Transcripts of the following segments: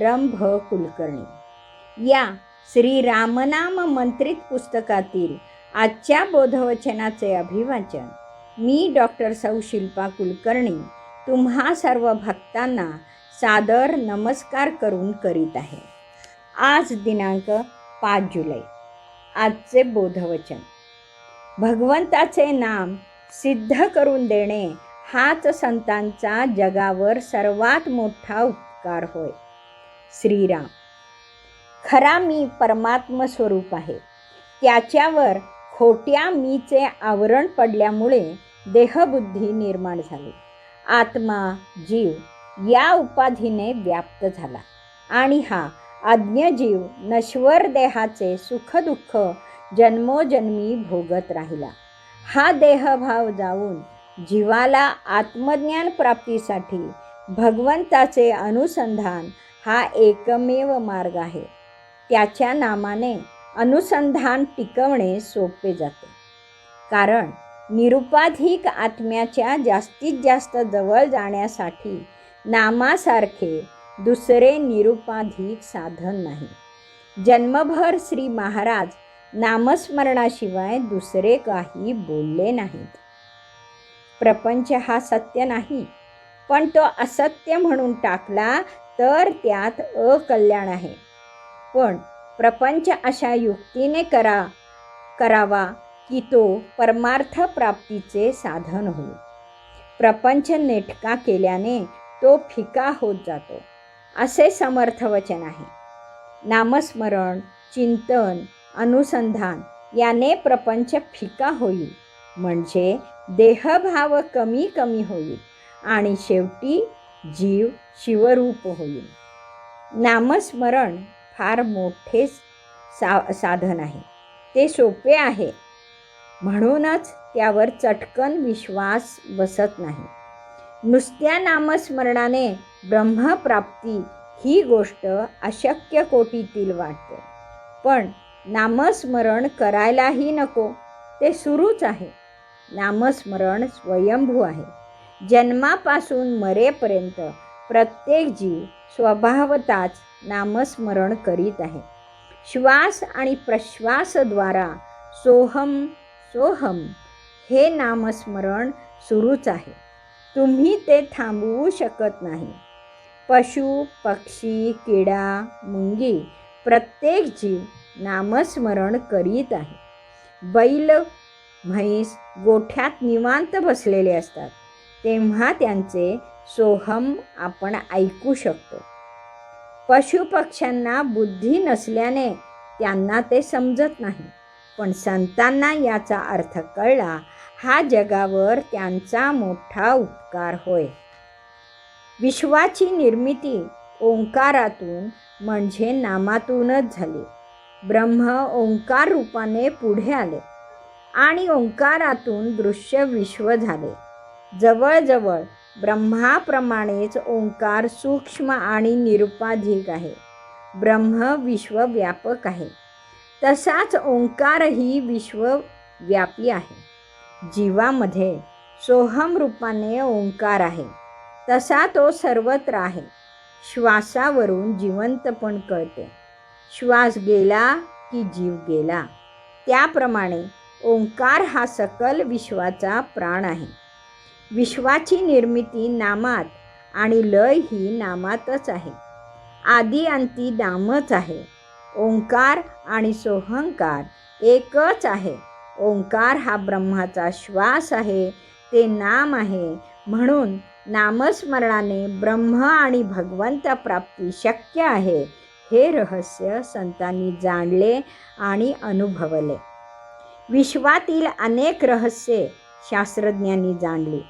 रंभ कुलकर्णी. या श्री रामनाम मंत्रित पुस्तकातील आजच्या बोधवचनाचे अभिवाचन मी डॉक्टर सौ शिल्पा कुलकर्णी तुम्हा सर्व भक्तांना सादर नमस्कार करून करीत आहे. आज दिनांक पाच जुलै. आजचे बोधवचन. भगवंताचे नाम सिद्ध करून देणे हाच संतांचा जगावर सर्वात मोठा उपकार होय. श्रीराम. खरा मी परमात्म स्वरूप आहे. त्याच्यावर खोट्या मीचे आवरण पडल्यामुळे देहबुद्धी निर्माण झाली. आत्मा जीव या उपाधीने व्याप्त झाला आणि हा अज्ञजीव नश्वर देहाचे सुखदुःख जन्मोजन्मी भोगत राहिला. हा देहभाव जाऊन जीवाला आत्मज्ञान प्राप्तीसाठी भगवंताचे अनुसंधान हा एकमेव मार्ग आहे. त्याच्या नामाने अनुसंधान टिकवणे सोपे जाते. कारण निरुपाधिक आत्म्याच्या जास्तीत जास्त जवळ जाण्यासाठी नामासारखे दुसरे निरुपाधिक साधन नाही. जन्मभर श्री महाराज नामस्मरणाशिवाय दुसरे काही बोलले नाहीत. प्रपंच हा सत्य नाही पण तो असत्य म्हणून टाकला तर त्यात अकल्याण आहे. पण प्रपंच अशा युक्तीने करा करावा की तो परमार्थ प्राप्तीचे साधन होईल. प्रपंच नेटका केल्याने तो फिका होत जातो असे समर्थ वचन आहे. नामस्मरण चिंतन अनुसंधान याने प्रपंच फिका होईल म्हणजे देहभाव कमी कमी होईल आणि शेवटी जीव शिवरूप होईल. नामस्मरण फार मोठे सा साधन आहे. ते सोपे आहे. म्हणूनच त्यावर चटकन विश्वास बसत नाही. नुसत्या नामस्मरणाने ब्रह्मप्राप्ती ही गोष्ट अशक्य कोटीतील वाटते. पण नामस्मरण करायलाही नको. ते सुरूच आहे. नामस्मरण स्वयंभू आहे. जन्मापासून मरेपर्यंत प्रत्येक जीव स्वभावताच नामस्मरण करीत आहे. श्वास आणि प्रश्वासद्वारा सोहम सोहम हे नामस्मरण सुरूच आहे. तुम्ही ते थांबवू शकत नाही. पशु पक्षी किडा मुंगी प्रत्येक जीव नामस्मरण करीत आहे. बैल म्हैस गोठ्यात निवांत बसलेले असतात. तेव्हा त्यांचे सोहम आपण ऐकू शकतो. पशुपक्ष्यांना बुद्धी नसल्याने त्यांना ते समजत नाही. पण संतांना याचा अर्थ कळला हा जगावर त्यांचा मोठा उपकार होय. विश्वाची निर्मिती ओंकारातून म्हणजे नामातूनच झाली. ब्रह्म ओंकार रूपाने पुढे आले आणि ओंकारातून दृश्य विश्व झाले. जवळजवळ ब्रह्माप्रमाणेच ओंकार सूक्ष्म आणि निरुपाधिक आहे. ब्रह्म विश्वव्यापक आहे. तसाच ओंकारही विश्वव्यापी आहे. जीवामध्ये सोहम रूपाने ओंकार आहे. तसा तो सर्वत्र आहे. श्वासावरून जिवंतपण कळते. श्वास गेला की जीव गेला. त्याप्रमाणे ओंकार हा सकल विश्वाचा प्राण आहे. विश्वाची निर्मिती नामात आणि लय ही नामातच आहे. आदी अंती नामच आहे. ओंकार आणि सोहंकार एकच आहे. ओंकार हा ब्रह्माचा श्वास आहे. ते नाम आहे. म्हणून नामस्मरणाने ब्रह्म आणि भगवंत प्राप्ती शक्य आहे हे रहस्य संतांनी जाणले आणि अनुभवले. विश्वातील अनेक रहस्ये शास्त्रज्ञांनी जाणली.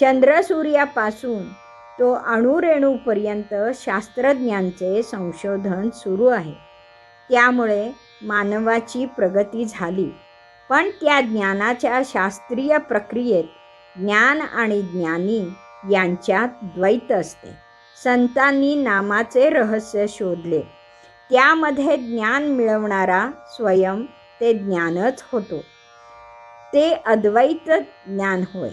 चंद्रसूर्यापासून तो अणुरेणूपर्यंत शास्त्रज्ञांचे संशोधन सुरू आहे. त्यामुळे मानवाची प्रगती झाली. पण त्या ज्ञानाच्या शास्त्रीय प्रक्रियेत ज्ञान आणि ज्ञानी यांच्यात द्वैत असते. संतांनी नामाचे रहस्य शोधले. त्यामध्ये ज्ञान मिळवणारा स्वयं ते ज्ञानच होतो. ते अद्वैत ज्ञान होय.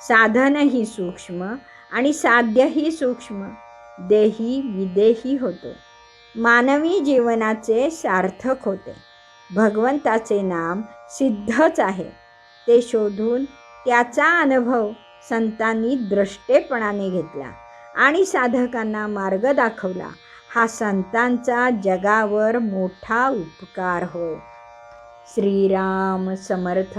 साधनही सूक्ष्म आणि साध्यही सूक्ष्म. देही विदेही होतो. मानवी जीवनाचे सार्थक होते. भगवंताचे नाम सिद्धच आहे. ते शोधून त्याचा अनुभव संतांनी द्रष्टेपणाने घेतला आणि साधकांना मार्ग दाखवला. हा संतांचा जगावर मोठा उपकार हो. श्रीराम समर्थ.